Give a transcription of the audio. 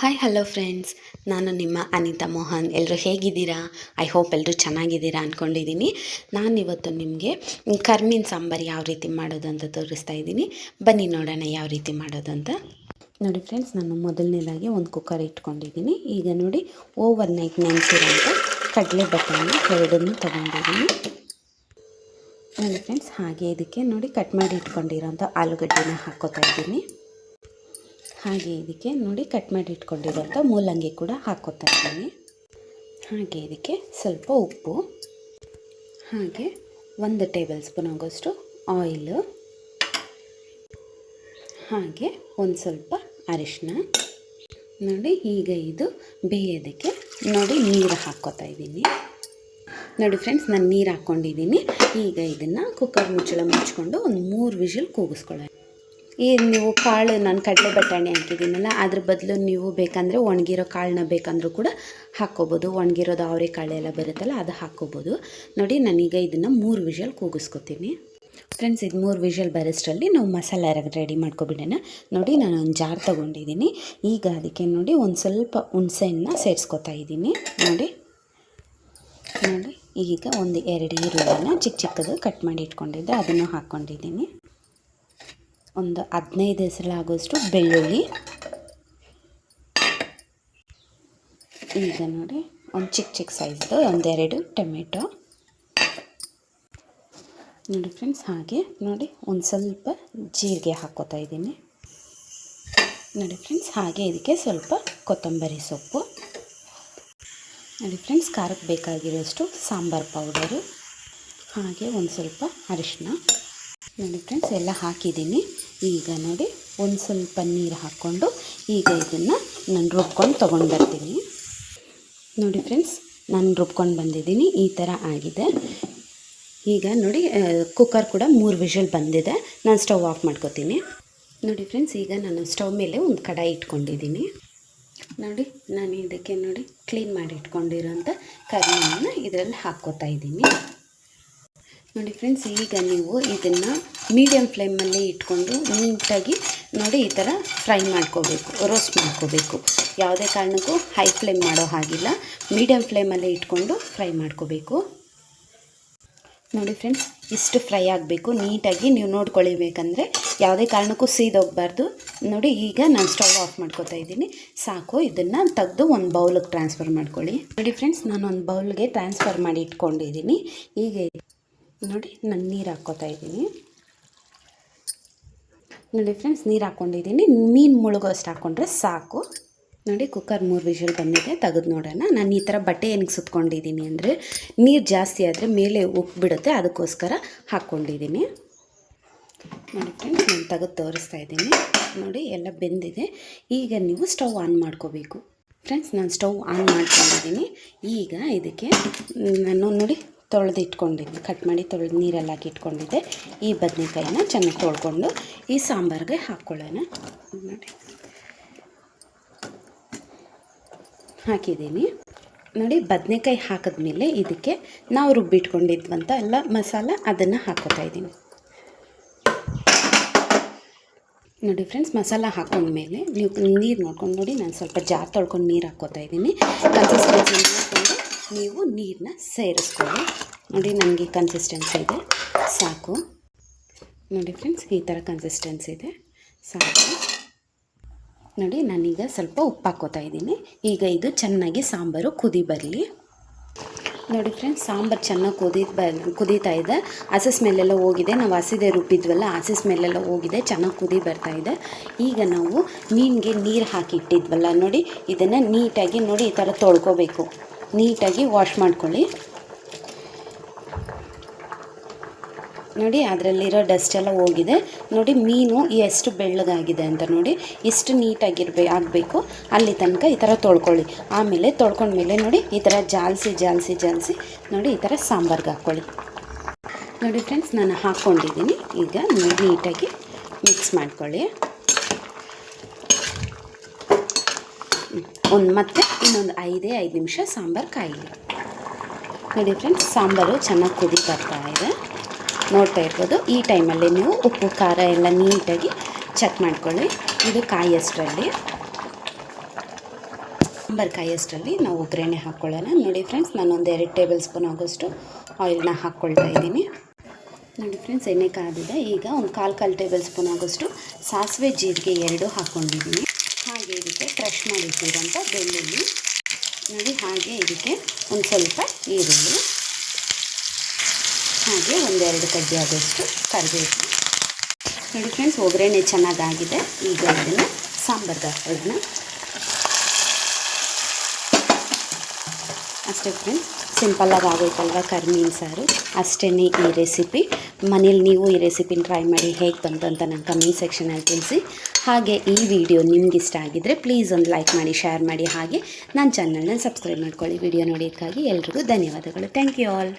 Hi hello friends ನಾನು ನಿಮ್ಮ ಅನಿತಾ ಮೋಹನ್. ಎಲ್ಲರೂ ಹೇಗಿದ್ದೀರಾ? ಐ ಹೋಪ್ ಎಲ್ಲರೂ ಚೆನ್ನಾಗಿದ್ದೀರಾ ಅಂದ್ಕೊಂಡಿದ್ದೀನಿ ನಾನಿವತ್ತು ನಿಮಗೆ ಕರ್ಮೀನ್ ಸಾಂಬಾರು ಯಾವ ರೀತಿ ಮಾಡೋದು ಅಂತ ತೋರಿಸ್ತಾ ಇದ್ದೀನಿ. ಬನ್ನಿ ನೋಡೋಣ ಯಾವ ರೀತಿ ಮಾಡೋದು ಅಂತ. ನೋಡಿ ಫ್ರೆಂಡ್ಸ್ ನಾನು ಮೊದಲನೇದಾಗಿ ಒಂದು ಕುಕ್ಕರ್ ಇಟ್ಕೊಂಡಿದ್ದೀನಿ. ಈಗ ನೋಡಿ ಓವರ್ ನೈಟ್ ನೆನೆಸಿರೋಂಥ ಕಡಲೆ ಬಟಾಣಿ ಎರಡನ್ನು ತಗೊಂಡಿದ್ದೀನಿ. ನೋಡಿ ಫ್ರೆಂಡ್ಸ್ ಹಾಗೆ ಇದಕ್ಕೆ ನೋಡಿ ಕಟ್ ಮಾಡಿ ಇಟ್ಕೊಂಡಿರೋಂಥ ಆಲೂಗಡ್ಡೆನ ಹಾಕೋತಾ ಇದ್ದೀನಿ. ಹಾಗೆ ಇದಕ್ಕೆ ನೋಡಿ ಕಟ್ ಮಾಡಿ ಇಟ್ಕೊಂಡಿರೋಂಥ ಮೂಲಂಗಿ ಕೂಡ ಹಾಕೋತಾ ಇದ್ದೀನಿ. ಹಾಗೆ ಇದಕ್ಕೆ ಸ್ವಲ್ಪ ಉಪ್ಪು, ಹಾಗೆ ಒಂದು ಟೇಬಲ್ ಸ್ಪೂನ್ ಆಗೋಷ್ಟು ಆಯಿಲು ಹಾಗೆ ಒಂದು ಸ್ವಲ್ಪ ಅರಿಶಿನ ನೋಡಿ ಈಗ ಇದು ಬೇಯೋದಕ್ಕೆ ನೋಡಿ ನೀರು ಹಾಕ್ಕೋತಾ ಇದ್ದೀನಿ. ನೋಡಿ ಫ್ರೆಂಡ್ಸ್ ನಾನು ನೀರು ಹಾಕ್ಕೊಂಡಿದ್ದೀನಿ. ಈಗ ಇದನ್ನು ಕುಕ್ಕರ್ ಮುಚ್ಚಳ ಮುಚ್ಕೊಂಡು ಒಂದು ಮೂರು ವಿಷಲ್ ಕೂಗಿಸ್ಕೊಳ್ಳೋಣ. ಈ ನೀವು ಕಾಳು ನಾನು ಕಡಲೆ ಬಟಾಣಿ ಹಾಕಿದ್ದೀನಲ್ಲ ಅದ್ರ ಬದಲು ನೀವು ಬೇಕಂದರೆ ಒಣಗಿರೋ ಕಾಳನ್ನ ಬೇಕಂದ್ರೂ ಕೂಡ ಹಾಕ್ಕೋಬೋದು. ಒಣಗಿರೋದು ಅವರೆ ಕಾಳೆಲ್ಲ ಬರುತ್ತಲ್ಲ, ಅದು ಹಾಕ್ಕೋಬೋದು. ನೋಡಿ, ನಾನೀಗ ಇದನ್ನು ಮೂರು ವಿಷಲ್ ಕೂಗಿಸ್ಕೊತೀನಿ. ಫ್ರೆಂಡ್ಸ್, ಇದು ಮೂರು ವಿಷಲ್ ಬರೋಷ್ಟರಲ್ಲಿ ನಾವು ಮಸಾಲೆ ರೆಡಿ ಮಾಡ್ಕೊಬಿಡೋಣ. ನೋಡಿ ನಾನು ಒಂದು ಜಾರ್ ತೊಗೊಂಡಿದ್ದೀನಿ. ಈಗ ಅದಕ್ಕೆ ನೋಡಿ, ಒಂದು ಸ್ವಲ್ಪ ಹುಣಸೆಹಣ್ಣು ಸೇರಿಸ್ಕೊತಾ ಇದ್ದೀನಿ. ನೋಡಿ ನೋಡಿ ಈಗ ಒಂದು ಎರಡು ಈರುಳ್ಳಿನ ಚಿಕ್ಕ ಚಿಕ್ಕದು ಕಟ್ ಮಾಡಿ ಇಟ್ಕೊಂಡಿದ್ದೆ, ಅದನ್ನು ಹಾಕ್ಕೊಂಡಿದ್ದೀನಿ. ಒಂದು ಹದಿನೈದು ಹೆಸರಾಗೋಷ್ಟು ಬೆಳ್ಳುಳ್ಳಿ. ಈಗ ನೋಡಿ, ಒಂದು ಚಿಕ್ಕ ಚಿಕ್ಕ ಸೈಜ್ದು ಒಂದೆರಡು ಟೊಮೆಟೊ. ನೋಡಿ ಫ್ರೆಂಡ್ಸ್, ಹಾಗೆ ನೋಡಿ, ಒಂದು ಸ್ವಲ್ಪ ಜೀರಿಗೆ ಹಾಕ್ಕೋತಾ ಇದ್ದೀನಿ. ನೋಡಿ ಫ್ರೆಂಡ್ಸ್, ಹಾಗೆ ಇದಕ್ಕೆ ಸ್ವಲ್ಪ ಕೊತ್ತಂಬರಿ ಸೊಪ್ಪು. ನೋಡಿ ಫ್ರೆಂಡ್ಸ್, ಖಾರಕ್ಕೆ ಬೇಕಾಗಿರೋಷ್ಟು ಸಾಂಬಾರು ಪೌಡರು. ಹಾಗೆ ಒಂದು ಸ್ವಲ್ಪ ಅರಿಶಿನ ನೋಡಿ ಫ್ರೆಂಡ್ಸ್, ಎಲ್ಲ ಹಾಕಿದ್ದೀನಿ. ಈಗ ನೋಡಿ, ಒಂದು ಸ್ವಲ್ಪ ನೀರು ಹಾಕ್ಕೊಂಡು ಈಗ ಇದನ್ನು ನಾನು ರುಬ್ಕೊಂಡು ತೊಗೊಂಡು ಬರ್ತೀನಿ. ನೋಡಿ ಫ್ರೆಂಡ್ಸ್ ನಾನು ರುಬ್ಕೊಂಡು ಬಂದಿದ್ದೀನಿ, ಈ ಥರ ಆಗಿದೆ. ಈಗ ನೋಡಿ ಕುಕ್ಕರ್ ಕೂಡ ಮೂರು ವಿಷಲ್ ಬಂದಿದೆ, ನಾನು ಸ್ಟವ್ ಆಫ್ ಮಾಡ್ಕೋತೀನಿ. ನೋಡಿ ಫ್ರೆಂಡ್ಸ್ ಈಗ ನಾನು ಸ್ಟವ್ ಮೇಲೆ ಒಂದು ಕಡಾಯಿ ಇಟ್ಕೊಂಡಿದ್ದೀನಿ. ನೋಡಿ, ನಾನು ಇದಕ್ಕೆ ನೋಡಿ ಕ್ಲೀನ್ ಮಾಡಿ ಇಟ್ಕೊಂಡಿರೋಂಥ ಕರಿಮೆಯನ್ನು ಇದರಲ್ಲಿ ಹಾಕ್ಕೋತಾ ಇದ್ದೀನಿ. ನೋಡಿ ಫ್ರೆಂಡ್ಸ್ ಈಗ ನೀವು ಇದನ್ನು ಮೀಡಿಯಮ್ ಫ್ಲೇಮಲ್ಲೇ ಇಟ್ಕೊಂಡು ನೀಟಾಗಿ ನೋಡಿ ಈ ಥರ ಫ್ರೈ ಮಾಡ್ಕೋಬೇಕು ರೋಸ್ಟ್ ಮಾಡ್ಕೋಬೇಕು. ಯಾವುದೇ ಕಾರಣಕ್ಕೂ ಹೈ ಫ್ಲೇಮ್ ಮಾಡೋ ಹಾಗಿಲ್ಲ. ಮೀಡಿಯಮ್ ಫ್ಲೇಮಲ್ಲೇ ಇಟ್ಕೊಂಡು ಫ್ರೈ ಮಾಡ್ಕೋಬೇಕು. ನೋಡಿ ಫ್ರೆಂಡ್ಸ್ ಇಷ್ಟು ಫ್ರೈ ಆಗಬೇಕು. ನೀಟಾಗಿ ನೀವು ನೋಡ್ಕೊಳ್ಬೇಕಂದ್ರೆ ಯಾವುದೇ ಕಾರಣಕ್ಕೂ ಸೀದೋಗಬಾರ್ದು. ನೋಡಿ ಈಗ ನಾನು ಸ್ಟವ್ ಆಫ್ ಮಾಡ್ಕೋತಾ ಇದ್ದೀನಿ. ಸಾಕು, ಇದನ್ನು ತೆಗೆದು ಒಂದು ಬೌಲಿಗೆ ಟ್ರಾನ್ಸ್ಫರ್ ಮಾಡ್ಕೊಳ್ಳಿ. ನೋಡಿ ಫ್ರೆಂಡ್ಸ್ ನಾನು ಒಂದು ಬೌಲ್ಗೆ ಟ್ರಾನ್ಸ್ಫರ್ ಮಾಡಿ ಇಟ್ಕೊಂಡಿದ್ದೀನಿ. ಈಗ ನೋಡಿ, ನಾನು ನೀರು ಹಾಕ್ಕೋತಾ ಇದ್ದೀನಿ. ನೋಡಿ ಫ್ರೆಂಡ್ಸ್ ನೀರು ಹಾಕ್ಕೊಂಡಿದ್ದೀನಿ. ಮೀನು ಮುಳುಗೋ ಅಷ್ಟು ಹಾಕ್ಕೊಂಡ್ರೆ ಸಾಕು. ನೋಡಿ ಕುಕ್ಕರ್ ಮೂರು ವಿಷಲ್ ಬಂದಿದೆ, ತೆಗೆದು ನೋಡೋಣ. ನಾನು ಈ ಥರ ಬಟ್ಟೆ ಏನಕ್ಕೆ ಸುತ್ಕೊಂಡಿದ್ದೀನಿ ಅಂದರೆ, ನೀರು ಜಾಸ್ತಿ ಆದರೆ ಮೇಲೆ ಉಕ್ಬಿಡುತ್ತೆ ಅದಕ್ಕೋಸ್ಕರ ಹಾಕ್ಕೊಂಡಿದ್ದೀನಿ. ನೋಡಿ ಫ್ರೆಂಡ್ಸ್ ನಾನು ತೆಗೆದು ತೋರಿಸ್ತಾ ಇದ್ದೀನಿ. ನೋಡಿ, ಎಲ್ಲ ಬೆಂದಿದೆ. ಈಗ ನೀವು ಸ್ಟವ್ ಆನ್ ಮಾಡ್ಕೋಬೇಕು. ಫ್ರೆಂಡ್ಸ್ ನಾನು ಸ್ಟವ್ ಆನ್ ಮಾಡ್ಕೊಂಡಿದ್ದೀನಿ. ಈಗ ಇದಕ್ಕೆ, ನಾನು ನೋಡಿ ತೊಳೆದು ಇಟ್ಕೊಂಡಿದ್ದೆ. ಕಟ್ ಮಾಡಿ ತೊಳೆದು ನೀರಲ್ಲಿ ಹಾಕಿ ಇಟ್ಕೊಂಡಿದ್ದೆ. ಈ ಬದನೆಕಾಯಿನ ಚೆನ್ನಾಗಿ ತೊಳ್ಕೊಂಡು ಈ ಸಾಂಬಾರಿಗೆ ಹಾಕ್ಕೊಳ್ಳೋಣ ನೋಡಿ. ಹಾಕಿದ್ದೀನಿ. ನೋಡಿ, ಬದನೆಕಾಯಿ ಹಾಕಿದ್ಮೇಲೆ ಇದಕ್ಕೆ ನಾವು ರುಬ್ಬಿಟ್ಕೊಂಡಿದ್ವಂತ ಎಲ್ಲ ಮಸಾಲ ಅದನ್ನು ಹಾಕೋತಾ ಇದ್ದೀನಿ. ನೋಡಿ ಫ್ರೆಂಡ್ಸ್, ಮಸಾಲ ಹಾಕೊಂಡ್ಮೇಲೆ ನೀವು ನೀರು ನೋಡ್ಕೊಂಡು ನೋಡಿ, ನಾನು ಸ್ವಲ್ಪ ಜಾರ್ ತೊಳ್ಕೊಂಡು ನೀರು ಹಾಕ್ಕೋತಾ ಇದ್ದೀನಿ. ಕನ್ಸಿಸ್ಟೆನ್ಸಿ ನೋಡಿಕೊಂಡು ನೀವು ನೀರನ್ನ ಸೇರಿಸ್ಕೊಳ್ಳಿ. ನೋಡಿ ನನಗೆ ಕನ್ಸಿಸ್ಟೆನ್ಸಿ ಇದೆ. ಸಾಕು. ನೋಡಿ ಫ್ರೆಂಡ್ಸ್ ಈ ಥರ ಕನ್ಸಿಸ್ಟೆನ್ಸಿ ಇದೆ. ಸಾಕು. ನೋಡಿ, ನಾನೀಗ ಸ್ವಲ್ಪ ಉಪ್ಪು ಹಾಕೋತಾ ಇದ್ದೀನಿ. ಈಗ ಇದು ಚೆನ್ನಾಗಿ ಸಾಂಬಾರು ಕುದಿ ಬರಲಿ. ನೋಡಿ ಫ್ರೆಂಡ್ಸ್ ಸಾಂಬಾರು ಚೆನ್ನಾಗಿ ಕುದಿ ಬ, ಕುದೀತಾ ಇದೆ. ಹಸಿ ಸ್ಮೆಲ್ಲೆಲ್ಲ ಹೋಗಿದೆ. ನಾವು ಹಸಿದೆ ರುಬ್ಬಿದ್ವಲ್ಲ, ಹಸಿ ಸ್ಮೆಲ್ಲೆಲ್ಲ ಹೋಗಿದೆ. ಚೆನ್ನಾಗಿ ಕುದಿ ಬರ್ತಾ ಇದೆ. ಈಗ ನಾವು ಮೀನಿಗೆ ನೀರು ಹಾಕಿ ಇಟ್ಟಿದ್ವಲ್ಲ ನೋಡಿ, ಇದನ್ನು ನೀಟಾಗಿ ನೋಡಿ ಈ ಥರ ತೊಳ್ಕೊಬೇಕು. ನೀಟಾಗಿ ವಾಶ್ ಮಾಡ್ಕೊಳ್ಳಿ. ನೋಡಿ, ಅದರಲ್ಲಿರೋ ಡಸ್ಟ್ ಎಲ್ಲ ಹೋಗಿದೆ. ನೋಡಿ, ಮೀನು ಎಷ್ಟು ಬೆಳ್ಳಗಾಗಿದೆ ಅಂತ ನೋಡಿ ಎಷ್ಟು ನೀಟಾಗಿರ್ಬೇ, ಆಗಬೇಕು. ಅಲ್ಲಿ ತನಕ ಈ ಥರ ತೊಳ್ಕೊಳ್ಳಿ. ಆಮೇಲೆ ತೊಳ್ಕೊಂಡ್ಮೇಲೆ ನೋಡಿ, ಈ ಥರ ಜಾಲಿಸಿ ಜಾಲಿಸಿ ಜಾಲಿಸಿ, ನೋಡಿ, ಈ ಥರ ಸಾಂಬಾರ್ಗೆ ಹಾಕ್ಕೊಳ್ಳಿ. ನೋಡಿ, ಫ್ರೆಂಡ್ಸ್, ನಾನು ಹಾಕ್ಕೊಂಡಿದ್ದೀನಿ. ಈಗ ನೀಟಾಗಿ ಮಿಕ್ಸ್ ಮಾಡ್ಕೊಳ್ಳಿ. ಒಂದು ಮತ್ತೆ ಇನ್ನೊಂದು ಐದೇ, ಐದು ನಿಮಿಷ ಸಾಂಬಾರು ಕಾಯಿಲಿ. ನೋಡಿ ಫ್ರೆಂಡ್ಸ್ ಸಾಂಬಾರು ಚೆನ್ನಾಗಿ ಕುದಿ ಬರ್ತಾ ಇದೆ. ನೋಡ್ತಾ ಇರ್ಬೋದು, ಈ ಟೈಮಲ್ಲಿ ನೀವು ಉಪ್ಪು, ಖಾರ ಎಲ್ಲ ನೀಟಾಗಿ ಚೆಕ್ ಮಾಡ್ಕೊಳ್ಳಿ. ಇದು ಕಾಯಿಯಷ್ಟರಲ್ಲಿ. ಸಾಂಬಾರು ಕಾಯೋಷ್ಟರಲ್ಲಿ ನಾವು ಒಗ್ಗರಣೆ ಹಾಕ್ಕೊಳ್ಳೋಣ ನೋಡಿ ಫ್ರೆಂಡ್ಸ್ ನಾನೊಂದು ಎರಡು ಟೇಬಲ್ ಸ್ಪೂನ್ ಆಗೋಷ್ಟು ಆಯಿಲ್ನ ಹಾಕ್ಕೊಳ್ತಾ ಇದ್ದೀನಿ. ನೋಡಿ ಫ್ರೆಂಡ್ಸ್ ಎಣ್ಣೆ ಕಾದಿದೆ. ಈಗ ಒಂದು ಕಾಲು ಕಾಲು ಟೇಬಲ್ ಸ್ಪೂನ್ ಆಗೋಷ್ಟು ಸಾಸಿವೆ ಜೀರಿಗೆ ಎರಡು ಹಾಕ್ಕೊಂಡಿದ್ದೀನಿ ಹಾಗೆ ಇದಕ್ಕೆ ಕ್ರಷ್ ಮಾಡಿಟ್ಟಿರೋಂಥ ಬೆಳ್ಳುಳ್ಳಿ. ನೋಡಿ, ಹಾಗೆ ಇದಕ್ಕೆ ಒಂದು ಸ್ವಲ್ಪ ಈರುಳ್ಳಿ. ಹಾಗೆ ಒಂದೆರಡು ಕಡ್ಡಿ ಆದಷ್ಟು ಕರಿಬೇಕು ನೋಡಿ ಫ್ರೆಂಡ್ಸ್ ಒಗ್ಗರಣೆ ಚೆನ್ನಾಗಾಗಿದೆ. ಈಗ ಇದನ್ನು ಸಾಂಬಾರ್ಗೆ ಹಾಕೊಳ್ಳೋಣ ಅಷ್ಟೇ ಫ್ರೆಂಡ್ಸ್ ಸಿಂಪಲ್ಲಾಗಿ ಆಗೋಯ್ತಲ್ವ ಕರ್ಮೀನ್ ಸಾರು? ಅಷ್ಟೇ ಈ ರೆಸಿಪಿ ಮನೇಲಿ ನೀವು ಈ ರೆಸಿಪಿನ ಟ್ರೈ ಮಾಡಿ ಹೇಗೆ ಬಂತು ಅಂತ ನಾನು ಕಮೆಂಟ್ ಸೆಕ್ಷನಲ್ಲಿ ತಿಳಿಸಿ. ಹಾಗೆ ಈ ವಿಡಿಯೋ ನಿಮ್ಗೆ ಇಷ್ಟ ಆಗಿದ್ದರೆ ಪ್ಲೀಸ್ ಒಂದು ಲೈಕ್ ಮಾಡಿ ಶೇರ್ ಮಾಡಿ. ಹಾಗೆ ನನ್ನ ಚಾನಲ್ನ ಸಬ್ಸ್ಕ್ರೈಬ್ ಮಾಡ್ಕೊಳ್ಳಿ. ವಿಡಿಯೋ ನೋಡೋದಕ್ಕಾಗಿ ಎಲ್ರಿಗೂ ಧನ್ಯವಾದಗಳು. Thank you all